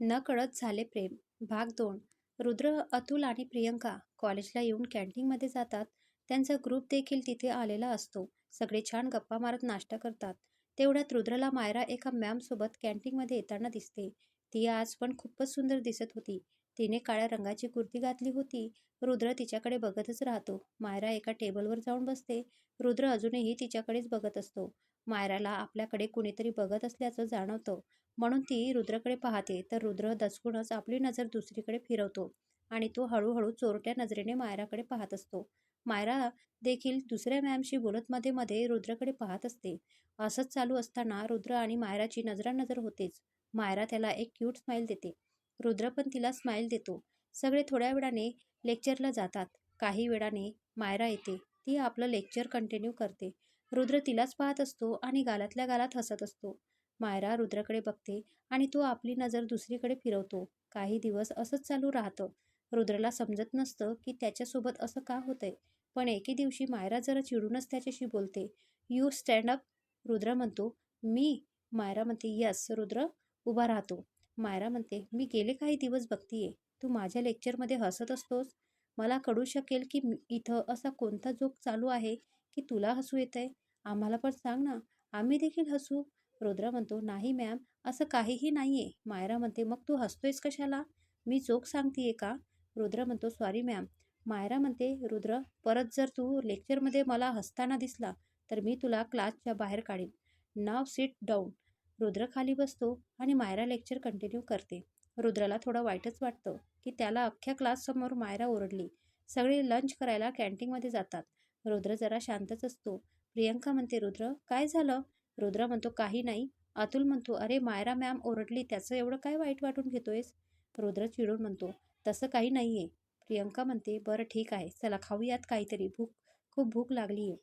नकळत झाले प्रेम. भाग दोन. रुद्र अतुल आणि प्रियंका कॉलेजला येऊन कॅन्टीनमध्ये जातात. त्यांचा ग्रुप देखील तिथे आलेला असतो. सगळे छान गप्पा मारत नाश्ता करतात. तेवढ्यात रुद्रला मायरा एका मॅमसोबत कॅन्टीनमध्ये येताना दिसते. ती आज पण खूपच सुंदर दिसत होती. तिने काळ्या रंगाची कुर्ती घातली होती. रुद्र तिच्याकडे बघतच राहतो. मायरा एका टेबलवर जाऊन बसते. रुद्र अजूनही तिच्याकडेच बघत असतो. मायराला आपल्याकडे कुणीतरी बघत असल्याचं जाणवतं. म्हणून ती रुद्रकडे पाहते तर रुद्र दचकूनच आपली नजर दुसरीकडे फिरवतो आणि तो हळूहळू चोरट्या नजरेने मायराकडे पाहत असतो. मायरा देखील दुसऱ्या मॅमशी बोलत मध्ये मध्ये रुद्रकडे पाहत असते. असंच चालू असताना रुद्र आणि मायराची नजरानजर होतेच. मायरा त्याला एक क्यूट स्माईल देते. रुद्र पण तिला स्माईल देतो. सगळे थोड्या वेळाने लेक्चरला जातात. काही वेळाने मायरा येते. ती आपलं लेक्चर कंटिन्यू करते. रुद्र तिलाच पाहत असतो आणि गालातल्या गालात हसत असतो. मायरा रुद्राकडे बघते आणि तो आपली नजर दुसरीकडे फिरवतो. काही दिवस असंच चालू राहतं. रुद्रला समजत नसतं की त्याच्यासोबत असं का होतंय. पण एके दिवशी मायरा जरा चिडूनच त्याच्याशी बोलते. यू स्टँड अप रुद्र म्हणतो. मी? मायरा म्हणते. यस रुद्र उभा राहतो. मायरा म्हणते. मी गेले काही दिवस बघतीये. तू माझ्या लेक्चरमध्ये हसत असतोस. मला कळू शकेल की इथं असा कोणता जोक चालू आहे की तुला हसू येतंय? आम्हाला पण सांग ना. आम्ही देखील हसू. रुद्र म्हणतो नाही मॅम असं काहीही नाही आहे मायरा म्हणते मग तू हसतोयस कशाला? मी जोक सांगतेय का? रुद्र म्हणतो सॉरी मॅम. मायरा म्हणते रुद्र परत जर तू लेक्चरमध्ये मला हसताना दिसला तर मी तुला क्लासच्या बाहेर काढीन. नाव सीट डाऊन. रुद्र खाली बसतो आणि मायरा लेक्चर कंटिन्यू करते. रुद्राला थोडं वाईटच वाटतं की त्याला अख्ख्या क्लाससमोर मायरा ओरडली. सगळे लंच करायला कॅन्टीनमध्ये जातात. रुद्र जरा शांतच असतो. प्रियंका म्हणते रुद्र काय झालं? रुद्र म्हणतो काही नाही. अतुल म्हणतो अरे मायरा मॅम ओरडली त्याचं एवढं काय वाईट वाटून घेतोयस? रुद्र चिडून म्हणतो तसं काही नाही आहे प्रियंका म्हणते बरं ठीक आहे चला खाऊयात काहीतरी भूक खूप भूक लागली आहे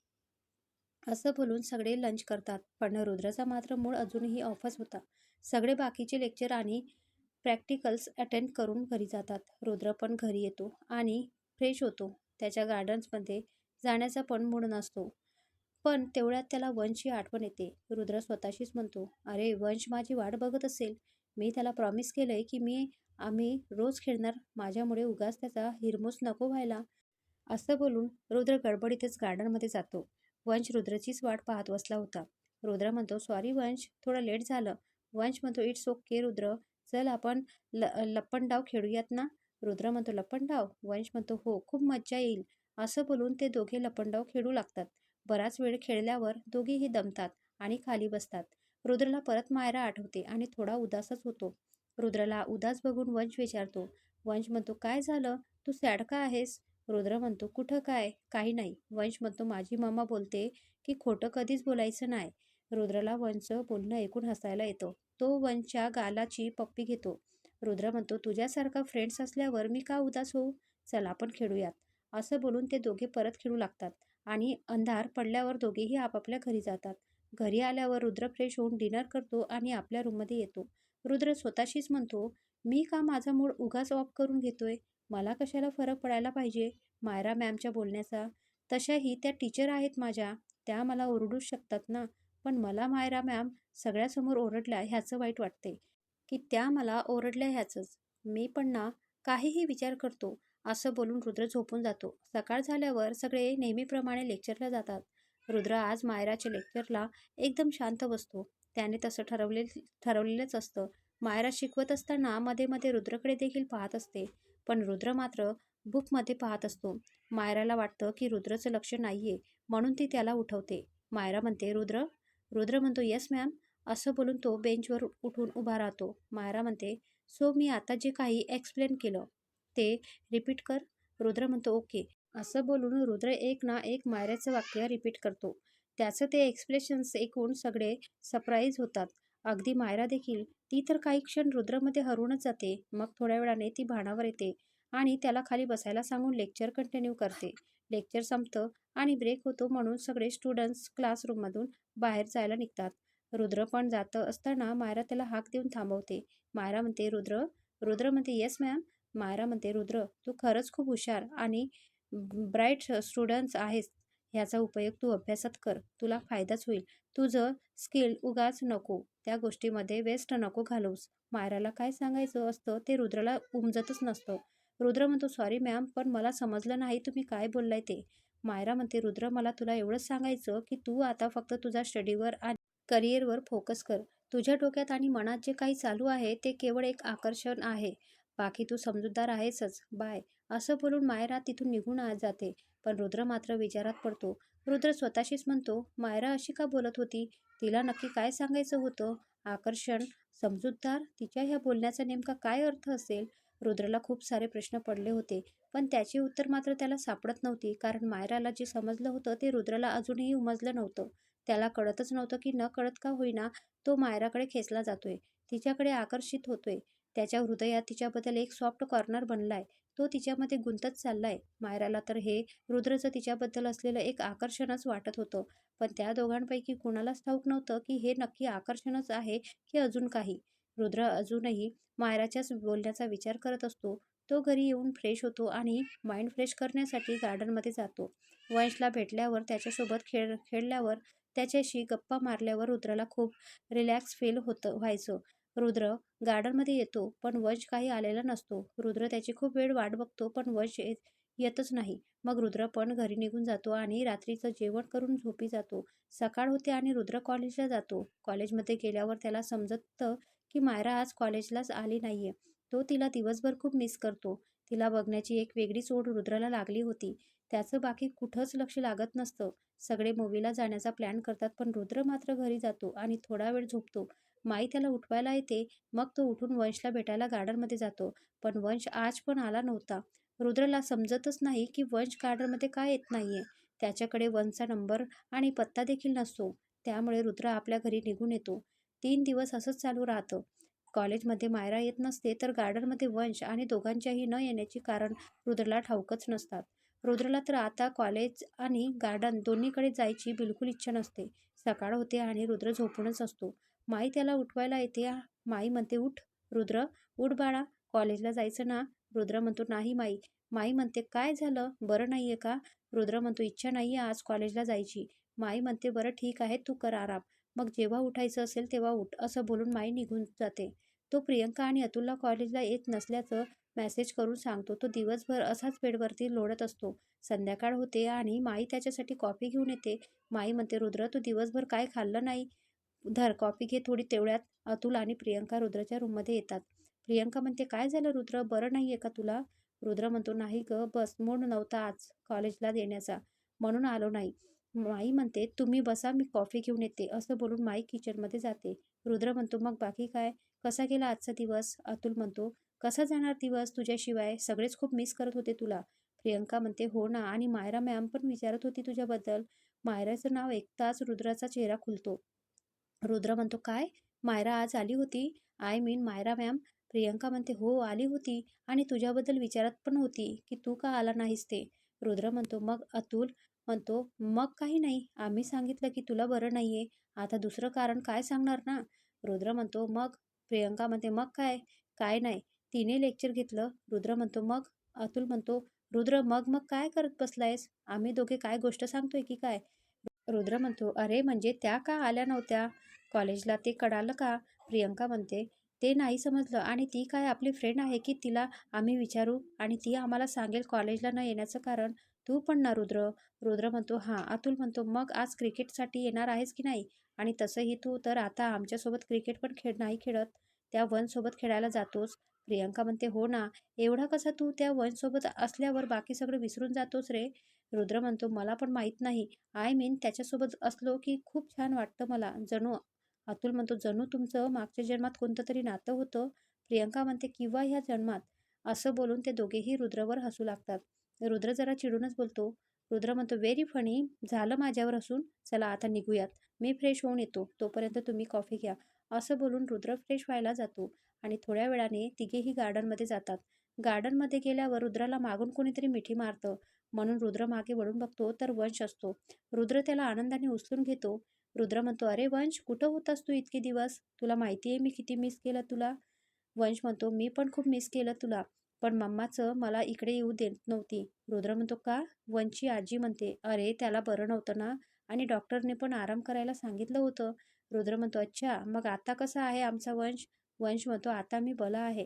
असं बोलून सगळे लंच करतात पण रुद्राचा मात्र मूळ अजूनही ऑफच होता. सगळे बाकीचे लेक्चर आणि प्रॅक्टिकल्स अटेंड करून घरी जातात. रुद्र पण घरी येतो आणि फ्रेश होतो. त्याच्या गार्डन्समध्ये जाण्याचा पण मूड नसतो. पण तेवढ्यात त्याला वंशची आठवण येते. रुद्र स्वतःशीच म्हणतो अरे वंश माझी वाट बघत असेल. मी त्याला प्रॉमिस केलंय की मी आम्ही रोज खेळणार. माझ्यामुळे उगाच त्याचा हिरमोस नको व्हायला. असं बोलून रुद्र गडबडीतच गार्डनमध्ये जातो. वंश रुद्रचीच वाट पाहत बसला होता. रुद्र म्हणतो सॉरी वंश. थोडं लेट झालं. वंश म्हणतो इट्स ओके रुद्र. चल आपण ल लप्पनडाव खेळूयात ना? रुद्र म्हणतो लप्पनडाव वंश म्हणतो हो खूप मज्जा येईल. असं बोलून ते दोघे लपंडाव खेळू लागतात. बराच वेळ खेळल्यावर दोघेही दमतात आणि खाली बसतात. रुद्रला परत मायरा आठवते आणि थोडा उदासच होतो. रुद्रला उदास बघून वंश विचारतो वंश म्हणतो काय झालं? तू सॅड का आहेस? रुद्र म्हणतो कुठं काय? काही नाही. वंश म्हणतो माझी मामा बोलते की खोटं कधीच बोलायचं नाही. रुद्रला वंश बोलणं ऐकून हसायला येतो. तो वंशच्या गालाची पप्पी घेतो. रुद्र म्हणतो तुझ्यासारखा फ्रेंड्स असल्यावर मी का उदास होऊ? चला आपण खेळूयात. असं बोलून ते दोघे परत खेळू लागतात आणि अंधार पडल्यावर दोघेही आपापल्या घरी जातात. घरी आल्यावर रुद्र फ्रेश होऊन डिनर करतो आणि आपल्या रूममध्ये येतो. रुद्र स्वतःशीच म्हणतो मी का माझा मूड उगाच ऑफ करून घेतोय? मला कशाला फरक पडायला पाहिजे? मायरा मॅमच्या बोलण्याचा. तशाही त्या टीचर आहेत माझ्या. त्या मला ओरडूच शकतात ना. पण मला मायरा मॅम सगळ्यासमोर ओरडल्या ह्याचं वाईट वाटते की त्या मला ओरडल्या ह्याचंच. मी पण ना काहीही विचार करतो. असं बोलून रुद्र झोपून जातो. सकाळ झाल्यावर सगळे नेहमीप्रमाणे लेक्चरला जातात. रुद्र आज मायराच्या लेक्चरला एकदम शांत बसतो. त्याने तसं ठरवले ठरवलेलंच असतं. मायरा शिकवत असताना मध्ये मध्ये रुद्रकडे देखील पाहत असते. पण रुद्र मात्र बुकमध्ये पाहत असतो. मायराला वाटतं की रुद्रचं लक्ष नाहीये म्हणून ती त्याला उठवते. मायरा म्हणते रुद्र रुद्र म्हणतो येस मॅम असं बोलून तो बेंचवर उठून उभा राहतो. मायरा म्हणते सो मी आता जे काही एक्सप्लेन केलं ते रिपीट कर. रुद्र म्हणतो ओके. असं बोलून रुद्र एक ना एक मायऱ्याचं वाक्य रिपीट करतो. त्याचं ते एक्सप्रेशन्स ऐकून सगळे सरप्राईज होतात. अगदी मायरा देखील. ती तर काही क्षण रुद्रमध्ये हरवूनच जाते. मग थोड्या वेळाने ती भाणावर येते आणि त्याला खाली बसायला सांगून लेक्चर कंटिन्यू करते. लेक्चर संपतं आणि ब्रेक होतो म्हणून सगळे स्टुडंट्स क्लासरूममधून बाहेर जायला निघतात. रुद्र पण जातं असताना मायरा त्याला हाक देऊन थांबवते. मायरा म्हणते रुद्र. रुद्र म्हणते येस मॅम मायरा म्हणते रुद्र तू खरंच खूप हुशार आणि ब्राईट स्टुडंट्स आहेस ह्याचा उपयोग तू अभ्यासात कर तुला फायदाच होईल. तुझं स्किल उगाच नको त्या गोष्टीमध्ये वेस्ट नको घालवूस मायराला काय सांगायचं असतं ते रुद्रला उमजतच नसतं. रुद्र म्हणतो सॉरी मॅम पण मला समजलं नाही तुम्ही काय बोललाय ते? मायरा म्हणते रुद्र मला तुला एवढंच सांगायचं की तू आता फक्त तुझ्या स्टडीवर आणि करिअरवर फोकस कर. तुझ्या डोक्यात आणि मनात जे काही चालू आहे ते केवळ एक आकर्षण आहे. बाकी तू समजूतदार आहेसच बाय. असं बोलून मायरा तिथून निघून आ जाते. पण रुद्र मात्र विचारात पडतो. रुद्र स्वतःशीच म्हणतो मायरा अशी का बोलत होती? तिला नक्की काय सांगायचं होतं? आकर्षण समजूतदार? तिच्या ह्या बोलण्याचा नेमका काय अर्थ असेल? रुद्रला खूप सारे प्रश्न पडले होते. पण त्याची उत्तर मात्र त्याला सापडत नव्हती. कारण मायराला जे समजलं होतं ते रुद्रला अजूनही उमजलं नव्हतं. त्याला कळतच नव्हतं की न कळत का होईना तो मायराकडे खेचला जातोय. तिच्याकडे आकर्षित होतोय. त्याच्या हृदयात तिच्याबद्दल एक सॉफ्ट कॉर्नर बनलाय. तो तिच्यामध्ये गुंतत चाललाय. मायराला तर हे रुद्रचं तिच्याबद्दल असलेलं एक आकर्षणच वाटत होतं. पण त्या दोघांपैकी कुणालाच ठाऊक नव्हतं की हे नक्की आकर्षणच आहे की अजून काही. रुद्र अजूनही मायराच्याच बोलण्याचा विचार करत असतो. तो घरी येऊन फ्रेश होतो आणि माइंड फ्रेश करण्यासाठी गार्डनमध्ये जातो. वंशला भेटल्यावर त्याच्यासोबत खेळ खेळल्यावर त्याच्याशी गप्पा मारल्यावर रुद्राला खूप रिलॅक्स फील होतं व्हायचं. रुद्र गार्डनमध्ये येतो पण वंश काही आलेला नसतो. रुद्र त्याची खूप वेळ वाट बघतो पण वंश येतच नाही. मग रुद्र पण घरी निघून जातो आणि रात्रीचं जेवण करून झोपी जातो. सकाळ होते आणि रुद्र कॉलेजला जातो. कॉलेजमध्ये गेल्यावर त्याला समजतं की मायरा आज कॉलेजलाच आली नाहीये. तो तिला दिवसभर खूप मिस करतो. तिला बघण्याची एक वेगळीच ओढ रुद्राला लागली होती. त्याचं बाकी कुठंच लक्ष लागत नसतं. सगळे मूवीला जाण्याचा प्लॅन करतात पण रुद्र मात्र घरी जातो आणि थोडा वेळ झोपतो. माई त्याला उठवायला येते. मग तो उठून वंशला भेटायला गार्डनमध्ये जातो. पण वंश आज पण आला नव्हता. रुद्रला समजतच नाही की वंश गार्डनमध्ये का येत नाहीये. त्याच्याकडे वंशचा नंबर आणि पत्ता देखील नसतो. त्यामुळे रुद्र आपल्या घरी निघून येतो. तीन दिवस असंच चालू राहतं. कॉलेजमध्ये मायरा येत नसते तर गार्डनमध्ये वंश आणि दोघांच्याही न येण्याची कारण रुद्रला ठाऊकच नसतात. रुद्रला तर आता कॉलेज आणि गार्डन दोन्हीकडे जायची बिलकुल इच्छा नसते. सकाळ होते आणि रुद्र झोपूनच असतो. माई त्याला उठवायला येते. माई म्हणते उठ रुद्र उठ बाळा कॉलेजला जायचं ना. रुद्र म्हणतो नाही माई. माई म्हणते काय झालं? बरं नाही आहे का? रुद्र म्हणतो इच्छा नाही आहे आज कॉलेजला जायची. माई म्हणते बरं ठीक आहे तू कर आराम. मग जेव्हा उठायचं असेल तेव्हा उठ. असं बोलून माई निघून जाते. तो प्रियंका आणि अतुलला कॉलेजला येत नसल्याचं मेसेज करून सांगतो. तो दिवसभर असाच बेडवरती लोळत असतो. संध्याकाळ होते आणि माई त्याच्यासाठी कॉफी घेऊन येते. माई म्हणते रुद्र तू दिवसभर काय खाल्लं नाही? धर कॉफी घे थोडी तेवढ्यात अतुल आणि प्रियंका रुद्रच्या रूममध्ये येतात. प्रियंका म्हणते काय झालं रुद्र? बरं नाही आहे का तुला? रुद्र म्हणतो नाही ग बस मूड नव्हता आज कॉलेजला देण्याचा. म्हणून आलो नाही. माई म्हणते तुम्ही बसा मी कॉफी घेऊन येते. असं बोलून माई किचनमध्ये जाते. रुद्र म्हणतो मग बाकी काय? कसा गेला आजचा दिवस? अतुल म्हणतो कसा जाणार दिवस तुझ्याशिवाय? सगळेच खूप मिस करत होते तुला. प्रियंका म्हणते हो ना आणि मायरा मॅम पण विचारत होती तुझ्याबद्दल. मायराचं नाव ऐकताच रुद्राचा चेहरा खुलतो. रुद्र म्हणतो काय? मायरा आज आली होती. I mean Myra ma'am. Priyanka म्हणते हो आली होती आणि तुझ्याबद्दल विचारत पण होती की तू का आला नाहीस ते? रुद्र म्हणतो मग अतुल? म्हणतो मग काही नाही. आम्ही सांगितलं की तुला बरं नाही आहे आता दुसरं कारण काय सांगणार ना? रुद्र म्हणतो मग? प्रियंका म्हणते मग काय? काय नाही. तिने लेक्चर घेतलं. रुद्र म्हणतो मग? अतुल म्हणतो रुद्र मग मग काय करत बसलायस? आम्ही दोघे काय गोष्ट सांगतोय की काय? रुद्र म्हणतो अरे म्हणजे त्या का आल्या नव्हत्या? कॉलेजला ते कळालं का? प्रियंका म्हणते ते नाही समजलं आणि ती काय आपली फ्रेंड आहे की तिला आम्ही विचारू? आणि ती आम्हाला सांगेल कॉलेजला न येण्याचं कारण? तू पण ना रुद्र. रुद्र म्हणतो हां. अतुल म्हणतो मग आज क्रिकेटसाठी येणार आहेस की नाही? आणि तसंही तू तर आता आमच्यासोबत क्रिकेट पण खेळ नाही खेळत. त्या वनसोबत खेळायला जातोस. प्रियंका म्हणते हो ना. एवढा कसा तू त्या वनसोबत असल्यावर बाकी सगळं विसरून जातोस रे? रुद्र म्हणतो मला पण माहीत नाही. आय मीन त्याच्यासोबत असलो की खूप छान वाटतं मला. जणू अतुल म्हणतो जणू तुमचं मागच्या जन्मात कोणतं तरी नातं होतं? प्रियंका म्हणते किंवा ह्या जन्मात? असं बोलून ते दोघेही रुद्रवर हसू लागतात. रुद्र जरा चिडूनच बोलतो. रुद्र म्हणतो व्हेरी फणी झालं माझ्यावर हसून? चला आता निघूयात. मी फ्रेश होऊन येतो. तोपर्यंत तुम्ही कॉफी घ्या. असं बोलून रुद्र फ्रेश व्हायला जातो आणि थोड्या वेळाने तिघेही गार्डनमध्ये जातात. गार्डनमध्ये गेल्यावर रुद्राला मागून कोणीतरी मिठी मारतं. म्हणून रुद्र मागे वळून बघतो तर वंश असतो. रुद्र त्याला आनंदाने उचलून घेतो. रुद्र म्हणतो अरे वंश कुठं होतास तू इतके दिवस? तुला माहिती आहे मी किती मिस केलं तुला. वंश म्हणतो मी पण खूप मिस केलं तुला पण मम्माचं मला इकडे येऊ देत नव्हती. रुद्र म्हणतो का? वंशची आजी म्हणते अरे त्याला बरं नव्हतं ना आणि डॉक्टरने पण आराम करायला सांगितलं होतं. रुद्र म्हणतो अच्छा मग आता कसा आहे आमचा वंश? वंश म्हणतो आता मी बला आहे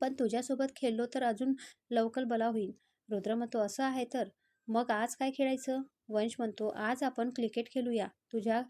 पण तुझ्यासोबत खेळलो तर अजून लवकर बला होईल रुद्र म्हणतो असं आहे तर मग आज काय खेळायचं? वंश म्हणतो आज आपण क्रिकेट खेळूया. तुझ्या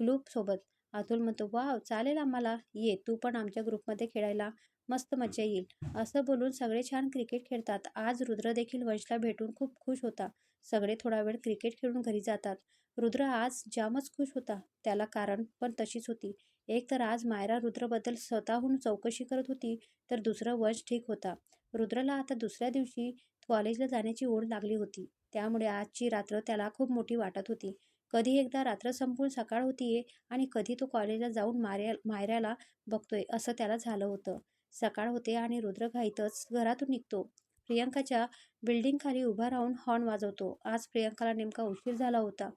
ग्रुपसोबत अतुल म्हणतो वाव चालेल आम्हाला. ये तू पण आमच्या ग्रुपमध्ये खेळायला मस्त मजा येईल. असं बोलून सगळे छान क्रिकेट खेळतात. आज रुद्र देखील वंशला भेटून खूप खुश होता. सगळे थोडा वेळ क्रिकेट खेळून घरी जातात. रुद्र आज जामच खुश होता. त्याला कारण पण तशीच होती. एक तर आज मायरा रुद्रबद्दल स्वतःहून चौकशी करत होती तर दुसरं वंश ठीक होता. रुद्रला आता दुसऱ्या दिवशी कॉलेजला जाण्याची ओढ लागली होती. त्यामुळे आजची रात्र त्याला खूप मोठी वाटत होती. कधी एकदा रात्र संपून सकाळ होतीये आणि कधी तो कॉलेजला जाऊन मार्या मायऱ्याला बघतोय असं त्याला झालं होतं. सकाळ होते आणि रुद्र घाईतच घरातून निघतो. प्रियंकाच्या बिल्डिंग खाली उभा राहून हॉर्न वाजवतो. आज प्रियंकाला नेमका उशीर झाला होता.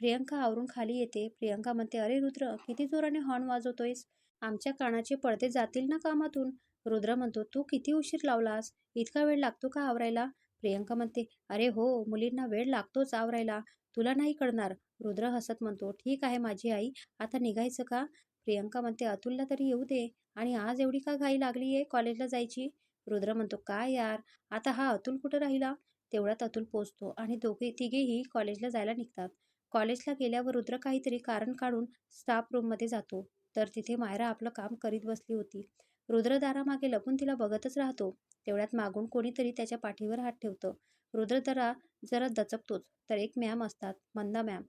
प्रियंका आवरून खाली येते. प्रियंका म्हणते अरे रुद्र किती जोराने हॉर्न वाजवतोयस? आमच्या कानाचे पडदे जातील ना कामातून? रुद्र म्हणतो तू किती उशीर लावलास? इतका वेळ लागतो का आवरायला? प्रियंका म्हणते अरे हो मुलींना वेळ लागतोच आवरायला. तुला नाही कळणार. रुद्र हसत म्हणतो ठीक आहे माझी आई आता निघायचं का? प्रियंका म्हणते अतुलला तरी येऊ दे. आणि आज एवढी का घाई लागली आहे कॉलेजला जायची? रुद्र म्हणतो काय यार आता हा अतुल कुठं राहिला? तेवढ्यात अतुल पोचतो आणि दोघे तिघेही कॉलेजला जायला निघतात. कॉलेजला गेल्यावर रुद्र काहीतरी कारण काढून स्टाफ रूममध्ये जातो. तर तिथे मायरा आपलं काम करीत बसली होती. रुद्र दारामागे लपून तिला बघतच राहतो. तेवढ्यात मागून कोणीतरी त्याच्या पाठीवर हात ठेवतं. रुद्र जरा जरा दचकतोच. तर एक मॅम असतात. मंदा मॅम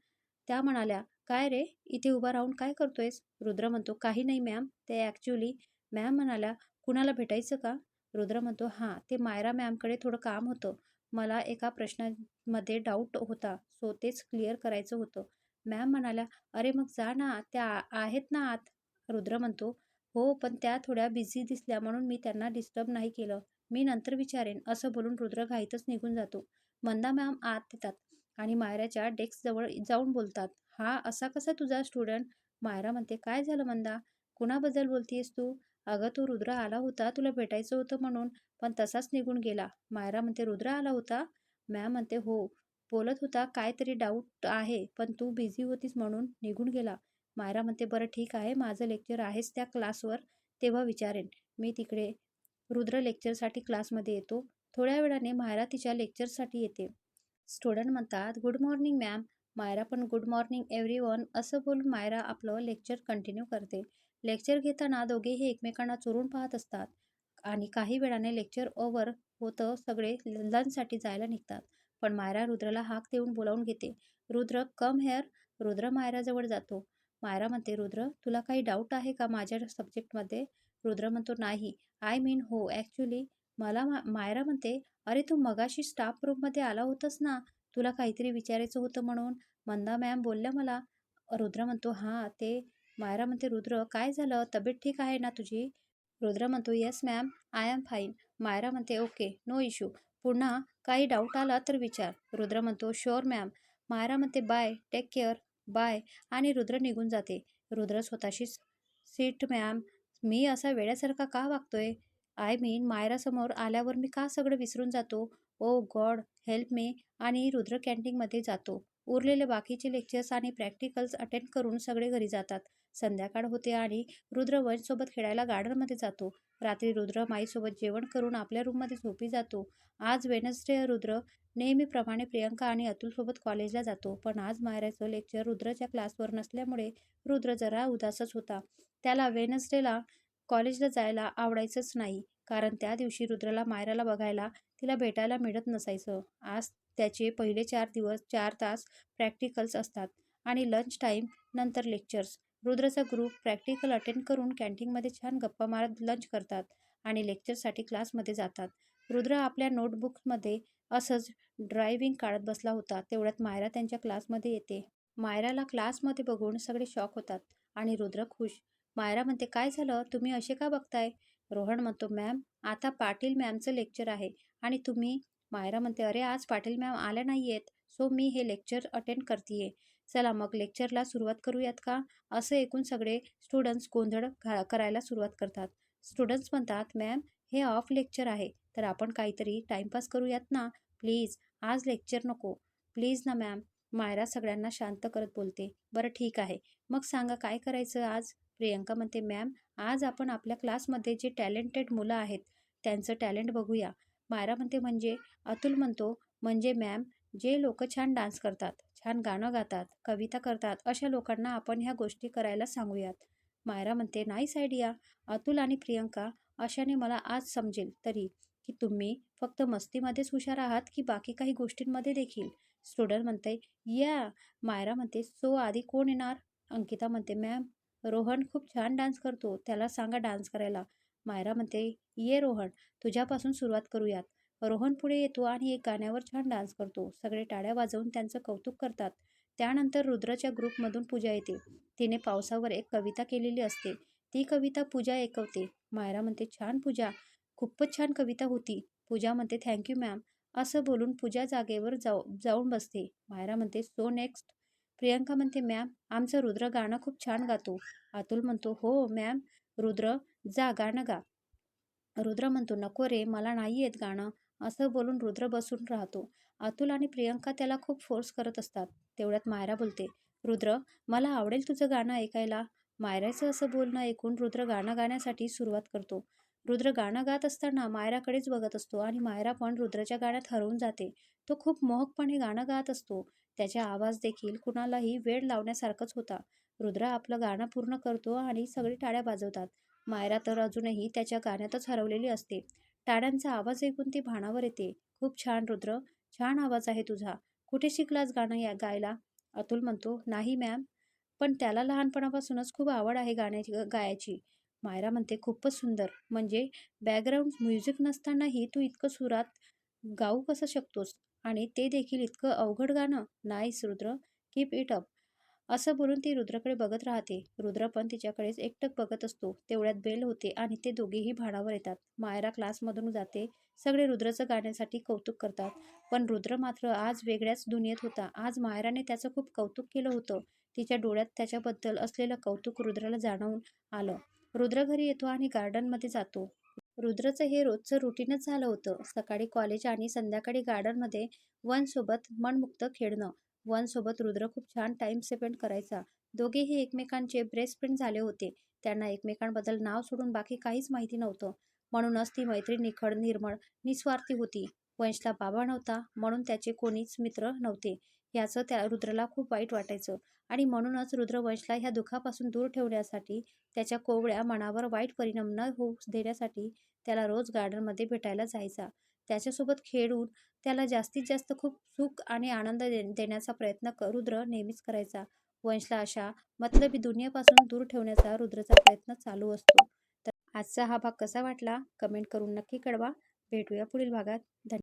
त्या म्हणाल्या काय रे? इथे उभा राहून काय करतोयस? रुद्र म्हणतो काही नाही मॅम ते ॲक्च्युली मॅम म्हणाल्या कुणाला भेटायचं का? रुद्र म्हणतो हां. ते मायरा मॅमकडे थोडं काम होतं. मला एका प्रश्नामध्ये डाऊट होता. सो तेच क्लिअर करायचं होतं. मॅम म्हणाल्या अरे मग जा ना. त्या आ- आहेत ना आत. रुद्र म्हणतो हो पण त्या थोड्या बिझी दिसल्या म्हणून मी त्यांना डिस्टर्ब नाही केलं. मी नंतर विचारेन असं बोलून रुद्र घाईतच निघून जातो. मंदा मॅम आत येतात आणि मायराच्या डेस्कजवळ जाऊन बोलतात हा असा कसा तुझा स्टुडंट? मायरा म्हणते काय झालं मंदा? कुणाबद्दल बोलतीयस तू? अगं तो रुद्र आला होता तुला भेटायचं होतं म्हणून पण तसाच निघून गेला. मायरा म्हणते रुद्र आला होता? मॅम म्हणते हो. बोलत होता काहीतरी डाऊट आहे पण तू बिझी होतीस म्हणून निघून गेला. मायरा म्हणते बरं ठीक आहे माझं लेक्चर आहेच त्या क्लासवर तेव्हा विचारेन. मी तिकडे रुद्र लेक्चरसाठी क्लासमध्ये येतो. थोड्या वेळाने मायरा तिच्या लेक्चरसाठी येते. स्टुडंट म्हणतात गुड मॉर्निंग मॅम मायरा पण गुड मॉर्निंग एव्हरी वन असं बोलून मायरा आपलं लेक्चर कंटिन्यू करते. लेक्चर घेताना दोघेही एकमेकांना चोरून पाहत असतात आणि काही वेळाने लेक्चर ओव्हर होतं सगळे लंचसाठी जायला निघतात. पण मायरा रुद्रला हाक देऊन बोलावून घेते. रुद्र कम हेअर रुद्र मायराजवळ जातो. मायरा म्हणते रुद्र तुला काही डाऊट आहे का माझ्या सब्जेक्टमध्ये रुद्र म्हणतो नाही. आय मीन हो ॲक्च्युली मला मा मायरा म्हणते अरे तू मगाशी स्टाफ रूममध्ये आला होतास ना तुला काहीतरी विचारायचं होतं म्हणून? मंदा मॅम बोलल्या मला रुद्र म्हणतो हां ते मायरा म्हणते रुद्र काय झालं? तब्येत ठीक आहे ना तुझी? रुद्र म्हणतो yes ma'am I am fine Maira म्हणते ओके नो इश्यू पुन्हा काही डाऊट आला तर विचार. रुद्र म्हणतो शुअर मॅम मायरा म्हणते बाय टेक केअर बाय आणि रुद्र निघून जाते. रुद्र स्वतःशीच सीट मॅम मी असा वेड्यासारखा का वागतोय? आय मीन मायरासमोर आल्यावर मी का सगळं विसरून जातो? ओ गॉड हेल्प मी आणि रुद्र कॅन्टीनमध्ये जातो. उरलेले बाकीचे लेक्चर्स आणि प्रॅक्टिकल्स अटेंड करून सगळे घरी जातात. संध्याकाळ होते आणि रुद्र वंशसोबत खेळायला गार्डनमध्ये जातो. रात्री रुद्र माईसोबत जेवण करून आपल्या रूममध्ये झोपी जातो. आज वेनसडे रुद्र नेहमीप्रमाणे प्रियंका आणि अतुलसोबत कॉलेजला जातो. पण आज मायराचं लेक्चर रुद्रच्या क्लासवर नसल्यामुळे रुद्र जरा उदासच होता. त्याला वेनसडेला कॉलेजला जायला आवडायचंच नाही कारण त्या दिवशी रुद्रला मायराला बघायला तिला भेटायला मिळत नसायचं. आज त्याचे पहिले चार दिवस चार तास प्रॅक्टिकल्स असतात आणि लंच टाईम नंतर लेक्चर्स रुद्रचा ग्रुप प्रॅक्टिकल अटेंड करून कॅन्टीनमध्ये छान गप्पा मारत लंच करतात आणि लेक्चरसाठी क्लासमध्ये जातात. रुद्र आपल्या नोटबुकमध्ये असंच ड्रायव्हिंग काढत बसला होता तेवढ्यात मायरा त्यांच्या क्लासमध्ये येते. मायराला क्लासमध्ये बघून सगळे शॉक होतात आणि रुद्र खुश मायरा म्हणते काय झालं? तुम्ही असे का बघताय? रोहन म्हणतो मॅम आता पाटील मॅमचं लेक्चर आहे आणि तुम्ही मायरा म्हणते अरे आज पाटील मॅम आल्या नाही आहेत सो मी हे लेक्चर अटेंड करते चला मग लेक्चरला सुरुवात करूयात का असं ऐकून सगळे स्टुडंट्स गोंधळ घा करायला सुरुवात करतात. स्टुडंट्स म्हणतात मॅम हे ऑफ लेक्चर आहे तर आपण काहीतरी टाईमपास करूयात ना? प्लीज आज लेक्चर नको. प्लीज ना मॅम मायरा सगळ्यांना शांत करत बोलते बरं ठीक आहे. मग सांगा काय करायचं आज? प्रियंका म्हणते मॅम आज आपण आपल्या क्लासमध्ये जे टॅलेंटेड मुलं आहेत त्यांचं टॅलेंट बघूया. मायरा म्हणते म्हणजे? अतुल म्हणतो म्हणजे मॅम जे लोक छान डान्स करतात छान गाणं गातात कविता करतात अशा लोकांना आपण ह्या गोष्टी करायला सांगूयात. मायरा म्हणते नाईस आयडिया. अतुल आणि प्रियंका अशाने मला आज समजेल तरी की तुम्ही फक्त मस्तीमध्येच हुशार आहात की बाकी काही गोष्टींमध्ये देखील? स्टुडंट म्हणते या. मायरा म्हणते सो आधी कोण येणार? अंकिता म्हणते मॅम रोहन खूप छान डान्स करतो. त्याला सांगा डान्स करायला. मायरा म्हणते ये रोहन तुझ्यापासून सुरुवात करूयात. रोहन पुढे येतो आणि एक गाण्यावर छान डान्स करतो. सगळे टाळ्या वाजवून त्यांचं कौतुक करतात. त्यानंतर रुद्रच्या ग्रुपमधून पूजा येते. तिने पावसावर एक कविता केलेली असते. ती कविता पूजा ऐकवते. मायरा म्हणते छान पूजा. खूपच छान कविता होती. पूजा म्हणते थँक्यू मॅम. असं बोलून पूजा जागेवर जाऊ जाऊन बसते. मायरा म्हणते सो नेक्स्ट. प्रियांका म्हणते मॅम आमचं रुद्र गाणं खूप छान गातो. अतुल म्हणतो हो मॅम रुद्र जा गाणं गा. रुद्र म्हणतो नको रे मला नाही येत गाणं. असं बोलून रुद्र बसून राहतो. अतुल आणि प्रियंका त्याला खूप फोर्स करत असतात. तेवढ्यात मायरा बोलते रुद्र मला आवडेल तुझं गाणं ऐकायला. मायराचं असं बोलणं ऐकून रुद्र गाणं गाण्यासाठी सुरुवात करतो. रुद्र गाणं गात असताना मायराकडेच बघत असतो आणि मायरा पण रुद्रच्या गाण्यात हरवून जाते. तो खूप मोहकपणे गाणं गात असतो. त्याचा आवाज देखील कुणालाही वेळ लावण्यासारखाच होता. रुद्र आपलं गाणं पूर्ण करतो आणि सगळी टाळ्या वाजवतात. मायरा तर अजूनही त्याच्या गाण्यातच हरवलेली असते. टाळ्यांचा आवाज ऐकून ती भाणावर येते. खूप छान रुद्र. छान आवाज आहे तुझा. कुठे शिकलास गाणं या गायला? अतुल म्हणतो नाही मॅम. पण त्याला लहानपणापासूनच खूप आवड आहे गाण्याची गायची. मायरा म्हणते खूपच सुंदर. म्हणजे बॅकग्राऊंड म्युझिक नसतानाही तू इतकं सुरात गाऊ कसं शकतोस? आणि ते देखील इतकं अवघड गाणं? Nice Rudra. Keep it up असं बोलून ती रुद्रकडे बघत राहते. रुद्र पण तिच्याकडेच एकटक बघत असतो. तेवढ्यात बेल होते आणि ते दोघेही भाडावर येतात. मायरा क्लासमधून जाते. सगळे रुद्रचं गाण्यासाठी कौतुक करतात. पण रुद्र मात्र आज वेगळ्याच दुनियेत होता. आज मायराने त्याचं खूप कौतुक केलं होतं. तिच्या डोळ्यात त्याच्याबद्दल असलेलं कौतुक रुद्राला जाणवून आलं. रुद्र घरी येतो आणि गार्डनमध्ये जातो. रुद्रचं हे रोजचं रुटीनच झालं होतं. सकाळी कॉलेज आणि संध्याकाळी गार्डनमध्ये वनसोबत मनमुक्त खेळणं. वनसोबत रुद्र खूप छान टाईम स्पेंड करायचा. दोघेही एकमेकांचे ब्रेस्ट फ्रेंड झाले होते. त्यांना एकमेकांबद्दल नाव सोडून बाकी काहीच माहिती नव्हतं. म्हणूनच ती मैत्री निखळ निर्मळ निस्वार्थी होती. वंशला बाबा नव्हता म्हणून त्याचे कोणीच मित्र नव्हते. याचं त्या रुद्रला खूप वाईट वाटायचं. आणि म्हणूनच रुद्र वंशला ह्या दुःखापासून दूर ठेवण्यासाठी त्याच्या कोवळ्या मनावर वाईट परिणाम न होऊ देण्यासाठी त्याला रोज गार्डनमध्ये भेटायला जायचा. त्याच्यासोबत खेळून त्याला जास्तीत जास्त खूप सुख आणि आनंद दे देण्याचा प्रयत्न क रुद्र नेहमीच करायचा. वंशला अशा मतलबी दुनियेपासून दूर ठेवण्याचा रुद्रचा प्रयत्न चालू असतो. तर आजचा हा भाग कसा वाटला? कमेंट करून नक्की कळवा. भेटूया पुढील भागात. धन्यवाद